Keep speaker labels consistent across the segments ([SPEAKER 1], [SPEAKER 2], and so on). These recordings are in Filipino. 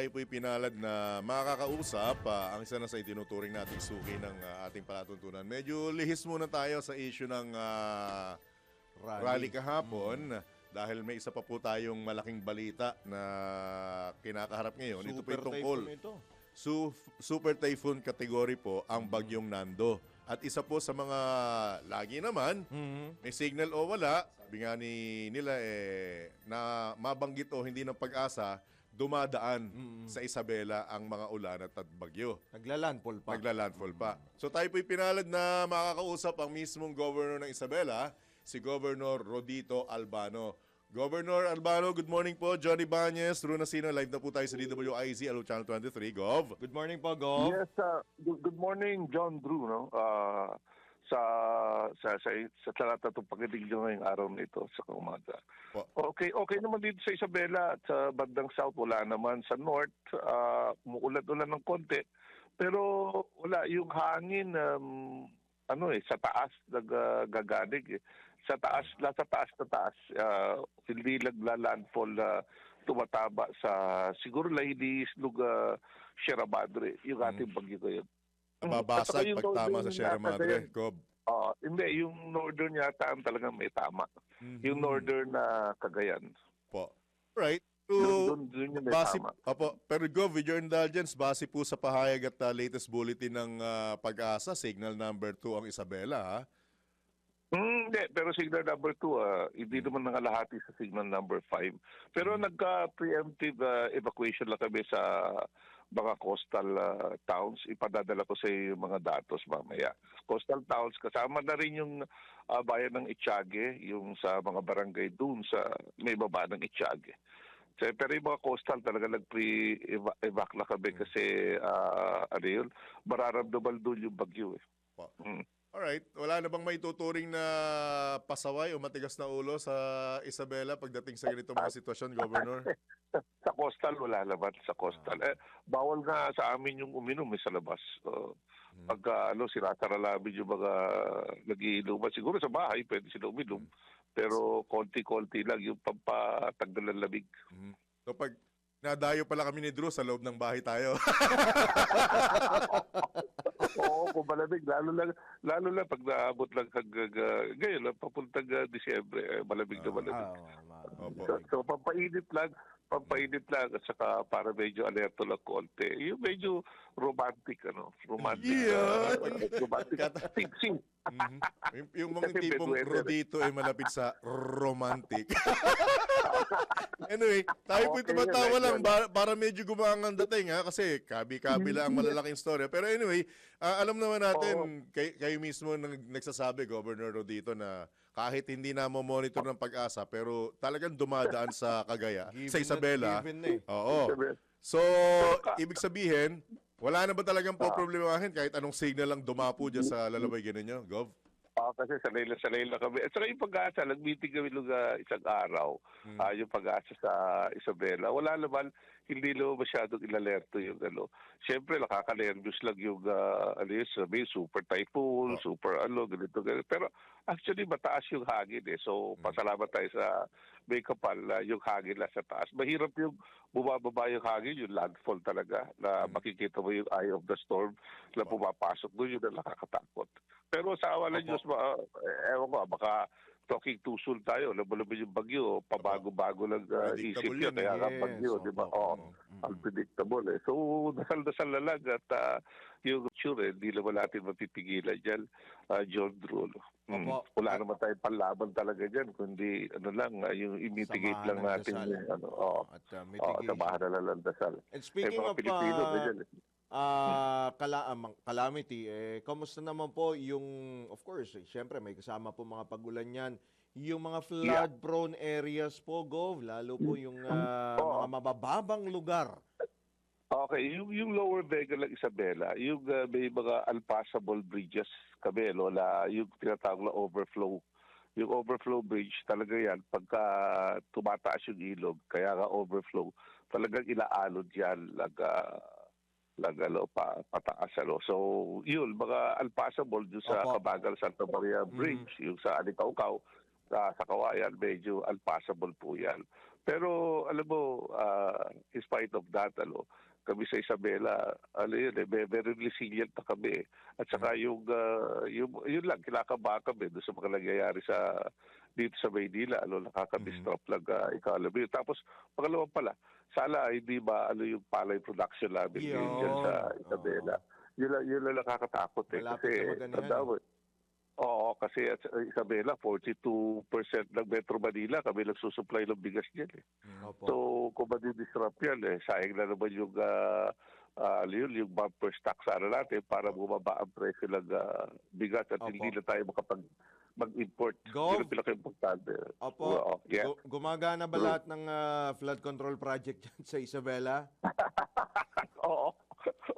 [SPEAKER 1] tayo po'y pinalad na makakausap ah, ang isa na sa itinuturing nating suki ng ah, ating palatuntunan. Medyo lihis muna tayo sa issue ng ah, rally. kahapon dahil may isa pa po tayong malaking balita na kinakaharap ngayon. ito po
[SPEAKER 2] Super
[SPEAKER 1] tungkol
[SPEAKER 2] typhoon ito.
[SPEAKER 1] Su- super typhoon category po ang bagyong Nando. At isa po sa mga lagi naman, may signal o wala, sabi nga ni nila eh, na mabanggit o hindi ng pag-asa, dumadaan sa Isabela ang mga ulan at bagyo.
[SPEAKER 2] Naglalandfall pa.
[SPEAKER 1] Nagla-landfall pa. So tayo po'y pinalad na makakausap ang mismong governor ng Isabela, si Governor Rodito Albano. Governor Albano, good morning po. Johnny Banyes, Runa Sino, live na po tayo sa DWIZ, Alo Channel 23, Gov.
[SPEAKER 2] Good morning po, Gov.
[SPEAKER 3] Yes, uh, good, good morning, John Drew, no? Uh, sa sa sa sa lahat na itong pakinig nyo ngayong araw na ito sa umaga. Okay, okay naman dito sa Isabela at sa bandang south wala naman sa north uh, umuulan-ulan ng konti. Pero wala yung hangin um, ano eh sa taas nagaganig eh. Sa taas, nasa taas na taas, uh, hindi nagla-landfall uh, tumataba sa siguro Lahili, Islug, uh, Sierra Madre, yung ating bagyo. Mm, yung
[SPEAKER 1] pag tama sa Sierra Madre. Gov.
[SPEAKER 3] Oo, hindi, yung northern yata ang talagang may tama. Yung
[SPEAKER 1] Mhm.
[SPEAKER 3] northern na Cagayan.
[SPEAKER 1] Po. Right.
[SPEAKER 3] Doon, doon yung may
[SPEAKER 1] base, opo, pero Gov, with your indulgence, base po sa pahayag at uh, latest bulletin ng uh, pag-asa, signal number 2 ang Isabela, ha?
[SPEAKER 3] Hmm, hindi, pero signal number 2, ah, hindi naman nangalahati sa signal number 5. Pero nagka-preemptive ah, evacuation lang kami sa mga coastal ah, towns. Ipadadala ko sa iyo yung mga datos mamaya. Coastal towns, kasama na rin yung ah, bayan ng Itiage, yung sa mga barangay dun sa may baba ng Itiage. So, pero yung mga coastal talaga nag-pre-evac na kami kasi ah, ano yun, mararamdaman doon yung bagyo eh.
[SPEAKER 1] Po.
[SPEAKER 3] Mm.
[SPEAKER 1] Alright, wala na bang may tuturing na pasaway o matigas na ulo sa Isabela pagdating sa ganito mga sitwasyon, Governor?
[SPEAKER 3] sa coastal wala naman sa coastal.
[SPEAKER 1] Ah.
[SPEAKER 3] Eh, bawal nga sa amin yung uminom eh, sa labas. So,
[SPEAKER 1] Hmm.
[SPEAKER 3] Pagka ano, sinasara namin yung mga nagiinuman. Siguro sa bahay pwede sila uminom.
[SPEAKER 1] Hmm.
[SPEAKER 3] Pero konti-konti lang yung pampatanggal ng lamig.
[SPEAKER 1] Mhm. So pag nadayo pala kami ni Drew sa loob ng bahay tayo.
[SPEAKER 3] Oo, kung malamig. Lalo lang, lalo lang pag naabot lang hanggang, uh, ngayon lang, papuntang uh, Disyembre, eh, malamig na malamig.
[SPEAKER 2] Ah, ma-
[SPEAKER 1] Opo.
[SPEAKER 3] So, so pampainit lang, pampainit lang at saka para medyo alerto lang konti. Yung medyo romantic ano, romantic.
[SPEAKER 1] Yeah.
[SPEAKER 3] uh, romantic. Sing-sing.
[SPEAKER 1] Mhm. yung, yung mga
[SPEAKER 3] Kasi
[SPEAKER 1] tipong
[SPEAKER 3] bedwetter.
[SPEAKER 1] rodito ay malapit sa romantic. anyway, tayo po
[SPEAKER 3] Okay,
[SPEAKER 1] tumatawa
[SPEAKER 3] right,
[SPEAKER 1] lang ba- para medyo gumangang ang dating ha kasi kabi-kabi lang ang malalaking storya. Pero anyway, ah, alam naman natin kay, kayo mismo nang nagsasabi Governor Rodito na kahit hindi na mo monitor ng pag-asa pero talagang dumadaan sa Cagaya,
[SPEAKER 2] Given
[SPEAKER 1] sa
[SPEAKER 2] na-
[SPEAKER 1] Isabela.
[SPEAKER 2] given na eh.
[SPEAKER 1] Oo. So, ibig sabihin, wala na ba talagang po problemahin kahit anong signal lang dumapo dyan sa lalabay ganun nyo, Gov?
[SPEAKER 3] Ah, kasi sanay na sanay na kami. At saka yung pag-asa, nag-meeting kami nung ah, isang araw,
[SPEAKER 1] Hmm.
[SPEAKER 3] ah, yung pag-asa sa Isabela. Wala naman, hindi naman masyadong ilalerto yung ano. Siyempre, nakaka-nervous lang yung, uh, ano yun, sabi, super typhoon,
[SPEAKER 1] Oh.
[SPEAKER 3] super ano, ganito, ganito. Pero actually, mataas yung hangin eh. So,
[SPEAKER 1] Hmm.
[SPEAKER 3] pasalamat tayo sa may kapal na yung hangin na sa taas. Mahirap yung bumababa yung hangin, yung landfall talaga, na
[SPEAKER 1] Hmm.
[SPEAKER 3] makikita mo yung eye of the storm na pumapasok doon, yun na nakakatakot. Pero sa awa ng. Diyos, ba, eh, ewan ko, baka talking too soon tayo. Laban-laban yung bagyo, pabago-bago lang uh, isip
[SPEAKER 1] Predictable
[SPEAKER 3] yun.
[SPEAKER 1] eh.
[SPEAKER 3] Kaya
[SPEAKER 2] Yes,
[SPEAKER 3] bagyo, di ba? Oo,
[SPEAKER 1] Mm.
[SPEAKER 3] unpredictable eh. So, dasal-dasal na lang at ah, yung sure, eh, hindi naman natin mapipigilan dyan, ah, John Drew. no? Mm.
[SPEAKER 2] Opo.
[SPEAKER 3] Wala naman tayong panlaban talaga dyan, kundi ano lang, ah, yung i-mitigate lang
[SPEAKER 2] ng
[SPEAKER 3] natin
[SPEAKER 2] dasal.
[SPEAKER 3] yung ano, oo.
[SPEAKER 2] At uh,
[SPEAKER 3] Oo,
[SPEAKER 2] mitigation.
[SPEAKER 3] samahan na lang ng dasal.
[SPEAKER 2] And
[SPEAKER 3] Eh,
[SPEAKER 2] speaking
[SPEAKER 3] mga
[SPEAKER 2] of
[SPEAKER 3] Pilipino,
[SPEAKER 2] uh,
[SPEAKER 3] eh.
[SPEAKER 2] Ah, kala, ah, mang- calamity, eh, kamusta naman po yung, of course, eh, syempre may kasama po mga pagulan yan, yung mga flood-prone areas po, Gov, lalo po yung ah,
[SPEAKER 3] Oo.
[SPEAKER 2] mga mabababang lugar.
[SPEAKER 3] Okay, yung, yung lower Vega lang Isabela, yung uh, may mga unpassable bridges kami, no, na yung tinatawag na overflow. Yung overflow bridge, talaga yan, pagka tumataas yung ilog, kaya nga overflow, talagang ilaalod yan, lag, uh, lag, ano, pa, pataas, ano. So, yun, mga unpassable dun sa
[SPEAKER 2] Opo.
[SPEAKER 3] Kabagal Santa Maria Bridge, yung sa Alikaukaw, sa, sa Kawayan, medyo unpassable po yan. Pero alam mo, ah, in spite of that, ano, kami sa Isabela, ano yun, eh, very, resilient na kami. At saka yung, ah, yung, yun lang, kinakaba kami doon sa mga nangyayari sa dito sa Maynila, ano, nakaka-disrupt lang uh, economy. Tapos, pangalawa pala, sana hindi ba ano yung palay production namin
[SPEAKER 2] Yun.
[SPEAKER 3] ngayon dyan sa Isabela. Yun lang, yun lang nakakatakot eh.
[SPEAKER 2] Malapit
[SPEAKER 3] Kasi,
[SPEAKER 2] na
[SPEAKER 3] tanda eh. Oo, kasi at sa Isabela, 42% ng Metro Manila kami nagsusupply ng bigas niyan eh.
[SPEAKER 2] Opo.
[SPEAKER 3] So, kung madidisrupt yan, eh, sayang na naman yung, uh, uh, yun, yung bumper stock sana natin para bumaba ang presyo ng ah, bigas at
[SPEAKER 2] Opo.
[SPEAKER 3] hindi na tayo makapag mag-import.
[SPEAKER 2] Gov?
[SPEAKER 3] Yun ang pinaka-importante.
[SPEAKER 2] Opo.
[SPEAKER 3] Oo, yeah.
[SPEAKER 2] Gu- gumagana ba lahat ng ah, flood control project dyan sa Isabela?
[SPEAKER 3] Oo.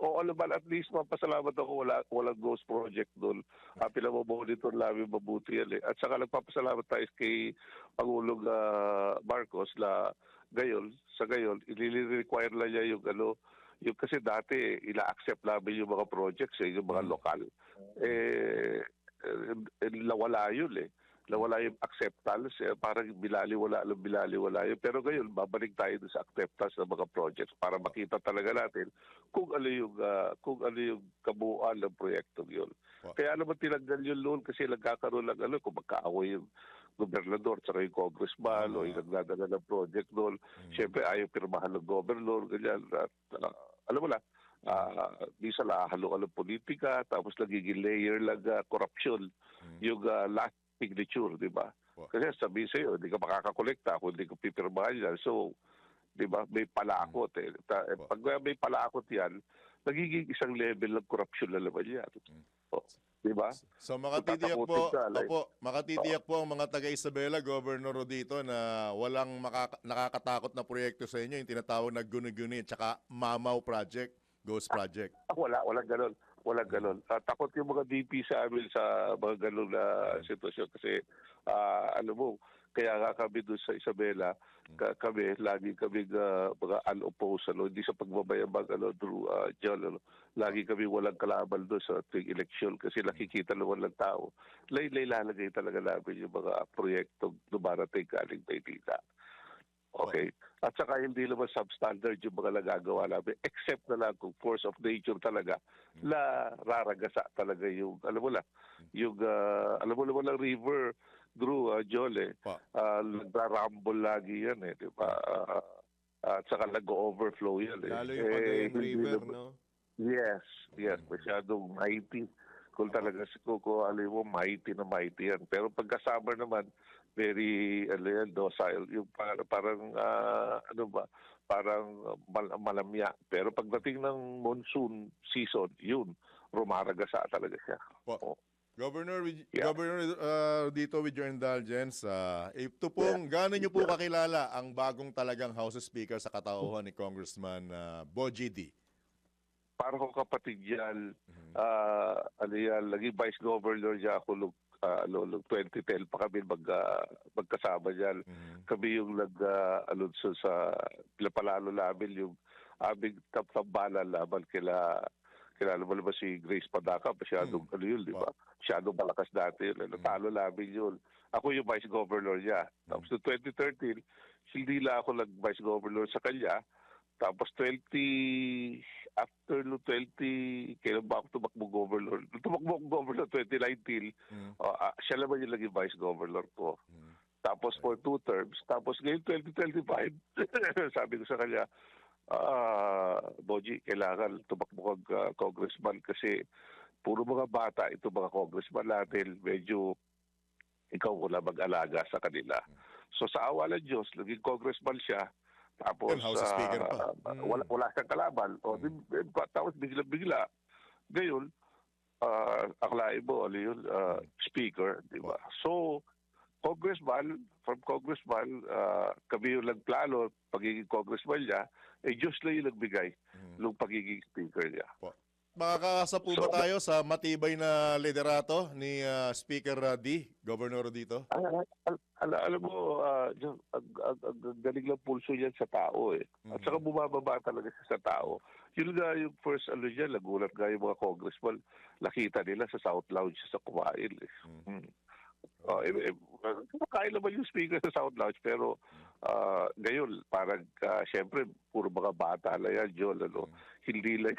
[SPEAKER 3] Oo naman, at least mapasalamat ako wala, walang ghost project doon. Uh, pinamamonitor namin mabuti yan eh. At saka nagpapasalamat tayo kay Pangulong ah, Marcos na gayon, sa gayon, ilili-require lang niya yung ano, yung kasi dati ina-accept namin yung mga projects eh, yung mga
[SPEAKER 2] Mm.
[SPEAKER 3] lokal. Eh, eh, nawala yun eh. Nawala yung acceptance, eh, parang bilali-wala bilali-wala yun. Pero ngayon, babalik tayo sa acceptance ng mga projects para makita talaga natin kung ano yung, ah, kung ano yung kabuuan ng proyektong yun.
[SPEAKER 1] Wow.
[SPEAKER 3] Kaya naman tinanggal yun noon kasi nagkakaroon ng ano, kung magkaaway yung gobernador tsaka yung congressman o yung nagdadala ng project doon. Siyempre, ayaw pirmahan ng governor, ganyan. At, ah, alam mo na, ah minsan nakahalo-halo politika, tapos nagiging layer lang ah, corruption yung ah, last signature, di ba?
[SPEAKER 1] Wow.
[SPEAKER 3] Kasi sabi sa'yo, hindi ka makakakolekta kung hindi ka pipirmahan yan. So, di ba, may palakot eh. Ta- eh,
[SPEAKER 1] Wow.
[SPEAKER 3] Pag may palakot yan, nagiging isang level ng corruption na naman yan. O, di ba?
[SPEAKER 1] So makatitiyak po,
[SPEAKER 3] ka, like-
[SPEAKER 1] opo, makatitiyak po ang mga taga Isabela, Governor dito na walang makaka- nakakatakot na proyekto sa inyo, yung tinatawag na guni-guni, tsaka Mamaw Project, Ghost Project.
[SPEAKER 3] Ah, Wala, wala ganon. Wala ganon. Ah, takot yung mga DP sa amin sa mga ganon na sitwasyon kasi ah, ano mo, kaya nga kami doon sa Isabela, ka, kami, lagi kami mga unopposed, ano, hindi sa pagbabayabag, ano, Drew, uh, John, ano, lagi kami walang kalaban doon sa tuwing eleksyon kasi nakikita naman ng tao. Lay-lay lalagay talaga namin yung mga proyektong dumarating galing Maynila. Okay. At saka hindi naman substandard yung mga nagagawa namin except na lang kung force of nature talaga na raragasa talaga yung, alam mo na, yung, ah, alam mo naman ang river, Drew, uh, Jole,
[SPEAKER 1] Pa.
[SPEAKER 3] uh, nagrarumble lagi yan eh, di ba? Ah, at saka nag-overflow yan eh.
[SPEAKER 2] Lalo yung
[SPEAKER 3] Eh,
[SPEAKER 2] River,
[SPEAKER 3] naman-
[SPEAKER 2] no?
[SPEAKER 3] Yes, yes, masyadong mighty. Kung talaga si Coco, alam mo, mighty na mighty yan. Pero pagka summer naman, very, ano yan, docile. Yung parang, parang ah, ano ba, parang mal- malamya. Pero pagdating ng monsoon season, yun, rumaragasa talaga siya.
[SPEAKER 1] Po.
[SPEAKER 3] Oo.
[SPEAKER 1] Governor, with,
[SPEAKER 3] Yeah.
[SPEAKER 1] Governor uh, dito with your indulgence, uh, ito pong, gaano nyo po kakilala ang bagong talagang House Speaker sa katauhan ni Congressman uh, D?
[SPEAKER 3] Para kong kapatid yan,
[SPEAKER 1] Mhm.
[SPEAKER 3] ah, ano yan, naging vice governor niya ako ah, ano, nung 2010 pa kami mag, ah, magkasama yan.
[SPEAKER 1] Mhm.
[SPEAKER 3] kami yung nag uh, alunso sa pinapalalo namin yung aming tambalan laban kila kilala mo naman si Grace Padaka masyadong ano yun di ba? Masyadong malakas dati yun natalo namin yun. Ako yung vice governor niya. Tapos noong 2013 hindi lang ako nag vice governor sa kanya tapos 20 after no 20 kailan ba ako tumakbo governor tumakbo ako governor 2019
[SPEAKER 1] Mhm.
[SPEAKER 3] oh, ah, siya naman yung naging vice governor ko
[SPEAKER 1] Mhm.
[SPEAKER 3] tapos for two terms. Tapos ngayon 2025, sabi ko sa kanya, ah, Boji, kailangan tumakbo kag ah, congressman kasi puro mga bata ito mga congressman natin, medyo ikaw wala mag-alaga sa kanila. So sa awa ng Diyos, naging congressman siya. Tapos ah,
[SPEAKER 1] Speaker pa.
[SPEAKER 3] ah,
[SPEAKER 2] Mm.
[SPEAKER 3] wala, wala siyang kalaban. O, di, eh, tapos bigla-bigla, ngayon, uh, akalain mo, ano yun, ah, speaker, di ba? So, congressman, from congressman, ah, kami yung nagplano, pagiging congressman niya, eh Diyos lang yung nagbigay
[SPEAKER 1] Mhm.
[SPEAKER 3] nung pagiging speaker niya.
[SPEAKER 1] Makakasa po ba tayo sa matibay na liderato ni uh, Speaker uh, D, Governor dito?
[SPEAKER 3] Al, al, al- alam mo, ah, Diyos, ang, ang, ang, ang galing lang pulso yan sa tao eh. At
[SPEAKER 1] Mhm.
[SPEAKER 3] saka bumababa talaga siya sa tao. Yun nga yung first ano niya, nagulat nga yung mga congressman, nakita nila sa South Lounge sa kumain eh.
[SPEAKER 1] Mhm.
[SPEAKER 3] Hmm. Oh, eh, eh, kumakain naman yung speaker sa South Lounge pero ah, ngayon, parang, uh, syempre, puro mga bata na yan, Joel, ano, hindi lang,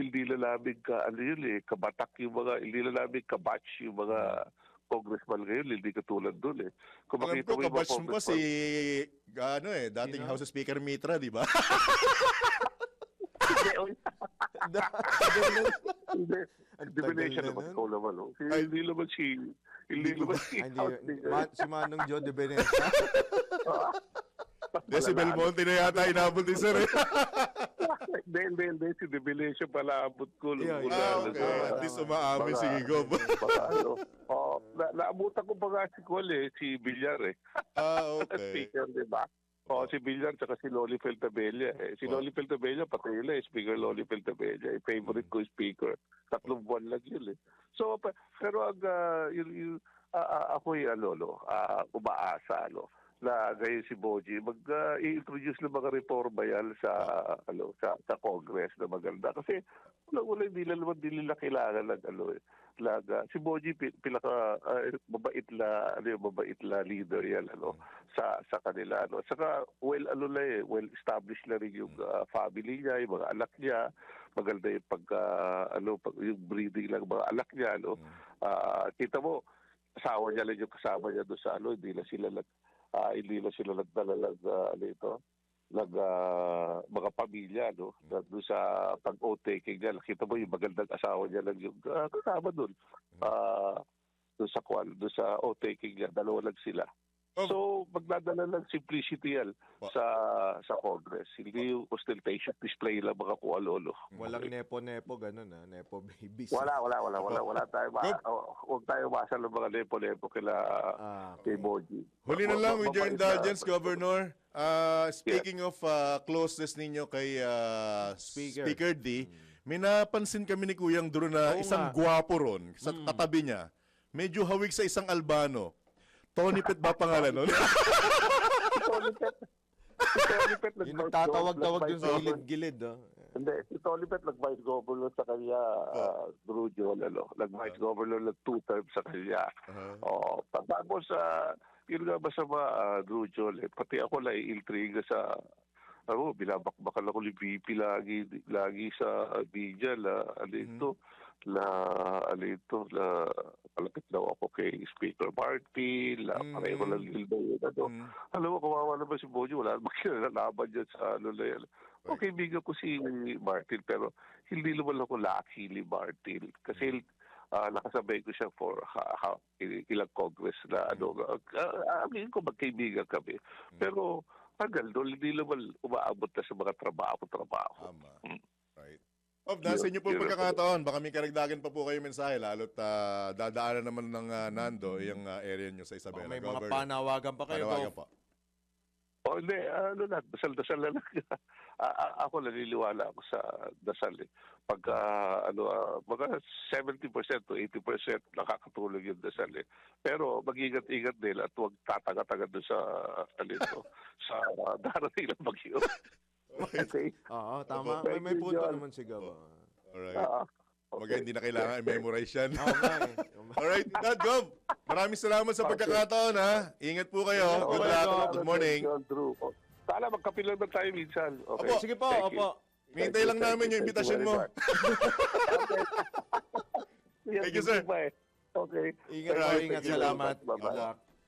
[SPEAKER 3] hindi lang namin ka, ano yun eh, kabatak yung mga, hindi lang namin kabatch yung mga congressman ngayon, hindi katulad doon eh. Kung
[SPEAKER 1] Alam
[SPEAKER 3] makita
[SPEAKER 1] ko,
[SPEAKER 3] mo yung mga
[SPEAKER 1] kabatch mo pa si, ano eh, dating
[SPEAKER 2] Sino?
[SPEAKER 1] House Speaker Mitra, di ba?
[SPEAKER 3] Oh, Divination
[SPEAKER 2] na
[SPEAKER 3] naman, ikaw naman. oh. Hindi naman si, hindi naman si,
[SPEAKER 2] si Manong Joe de
[SPEAKER 1] Si Belmonte na yata inabot ni Sir. eh.
[SPEAKER 3] Hindi, hindi, hindi. Si Divination pala abot ko.
[SPEAKER 2] Yeah,
[SPEAKER 3] una,
[SPEAKER 1] ah, okay.
[SPEAKER 3] sa-
[SPEAKER 1] At least umaamin, sige, go.
[SPEAKER 3] baka ano. Oh, na, naabutan ko pa nga si Cole eh, si Villar eh.
[SPEAKER 1] ah, okay.
[SPEAKER 3] Speaker, di ba? Oo, si Villar tsaka si Loli Feltabella. Eh. Si
[SPEAKER 1] Oh.
[SPEAKER 3] Loli Feltabella, patay na eh. Speaker Loli Feltabella. Eh. Favorite ko speaker. Tatlong buwan lang yun eh. So, pero ang, uh, yun, yun, ah, ah, ako'y ano, no, ah, umaasa, ano, na ngayon si Boji, mag-i-introduce ng mga reforma yan sa, ano, sa, sa Congress na maganda. Kasi, wala hindi lang naman din nila kailangan ng, ano, eh, lag, ah, si Boji, pi- pinaka, ah, mabait na, ano yung mabait na leader yan, ano, sa sa kanila ano. Saka well ano na eh well established na rin yung ah, family niya yung mga anak niya. Maganda yung pag ah, ano pag, yung breeding ng mga anak niya ano. Ah, kita mo asawa niya lang yung kasama niya doon sa ano hindi na sila nag ah, hindi na sila nagdala ng ah, ano ito nag ah, mga pamilya no? Na doon sa pag taking niya nakita mo yung magandang asawa niya lang yung ah, kasama doon ah doon sa kwan doon sa taking niya dalawa lang sila
[SPEAKER 1] Oh.
[SPEAKER 3] So, magdadala ng simplicity yan
[SPEAKER 1] Pa-
[SPEAKER 3] sa sa Congress. Hindi yung ostentation display lang mga kualolo.
[SPEAKER 2] Walang nepo-nepo, ganun ah. Nepo babies.
[SPEAKER 3] Wala, wala, wala, wala, wala tayo
[SPEAKER 1] Good.
[SPEAKER 3] oh, huwag tayo masa ng mga lepo-lepo kila
[SPEAKER 2] Ah,
[SPEAKER 3] kay Boji.
[SPEAKER 1] Huli na lang with your indulgence, Governor. Uh, speaking of uh, closeness ninyo kay uh,
[SPEAKER 2] Speaker.
[SPEAKER 1] Speaker D, may napansin kami ni Kuyang Duro na
[SPEAKER 2] Oo
[SPEAKER 1] isang
[SPEAKER 2] nga.
[SPEAKER 1] gwapo ron sa katabi niya. Medyo hawig sa isang Albano. Tony Pet ba pangalan nun?
[SPEAKER 3] Si Tony Pet, si Tony Pet
[SPEAKER 2] yung nagtatawag-tawag
[SPEAKER 3] governor-
[SPEAKER 2] dun sa gilid-gilid ah.
[SPEAKER 3] Hindi, si Tony Pet nag-vice governor sa kanya, uh, Drew ano, nag-vice governor ng two terms sa kanya.
[SPEAKER 1] Uh-huh.
[SPEAKER 3] Oh, tapos sa yun nga ba sa mga uh, Drew Joel, eh, pati ako na intriga sa ano, binabakbakan ako ni VP lagi lagi sa uh, media na ano ito, na ano ito, na palapit daw ako kay Speaker Martin, na
[SPEAKER 1] Mm.
[SPEAKER 3] pareho lang daw yun. Ano.
[SPEAKER 1] Mm.
[SPEAKER 3] Alam mo, kawawa naman si Bojo, wala namang kinalaban dyan sa ano na yan.
[SPEAKER 1] Right.
[SPEAKER 3] Okay, bigyan ko si Martin, pero hindi naman ako lucky ni Martin. Kasi ah, nakasabay ko siya for ha, ha, il- ilang congress na ano. Uh, aminin ko magkaibigan kami. Pero tagal doon, hindi naman umaabot na sa mga trabaho-trabaho.
[SPEAKER 1] Tama. Right. Of, nasa inyo po pagkakataon. Baka may karagdagan pa po kayo mensahe, lalo't uh, dadaanan naman ng uh, Nando yung uh, area nyo sa Isabela.
[SPEAKER 2] may mga
[SPEAKER 1] Governor.
[SPEAKER 2] panawagan pa kayo.
[SPEAKER 1] Panawagan
[SPEAKER 2] Gov.
[SPEAKER 1] po.
[SPEAKER 3] O hindi, ano na, dasal-dasal na lang. A- a- ako naniniwala ako sa dasal eh. Pag ah, ano, ah, mga 70% to 80% nakakatulong yung dasal eh. Pero mag-ingat-ingat din at huwag tataga-taga doon sa, ano ito, sa uh, darating na bagyo. Okay?
[SPEAKER 2] Oo, tama. May, may punto
[SPEAKER 3] John.
[SPEAKER 2] naman si Gov. ah.
[SPEAKER 1] Alright.
[SPEAKER 3] Ah,
[SPEAKER 1] Kumbaga, hindi na kailangan i-memorize yan.
[SPEAKER 2] Eh.
[SPEAKER 1] Alright, Dad Gov. Maraming salamat sa pagkakataon, ha. Ingat po kayo. Good
[SPEAKER 2] Okay,
[SPEAKER 1] luck. Good morning.
[SPEAKER 3] John Drew. O, Sana magkape lang na tayo minsan. Okay.
[SPEAKER 1] Opo.
[SPEAKER 2] Sige po, opo.
[SPEAKER 1] Hintay lang namin yung invitation mo. Thank you, sir.
[SPEAKER 3] Okay.
[SPEAKER 2] Ingat ingat. Salamat.
[SPEAKER 3] Bye-bye.
[SPEAKER 2] Good luck.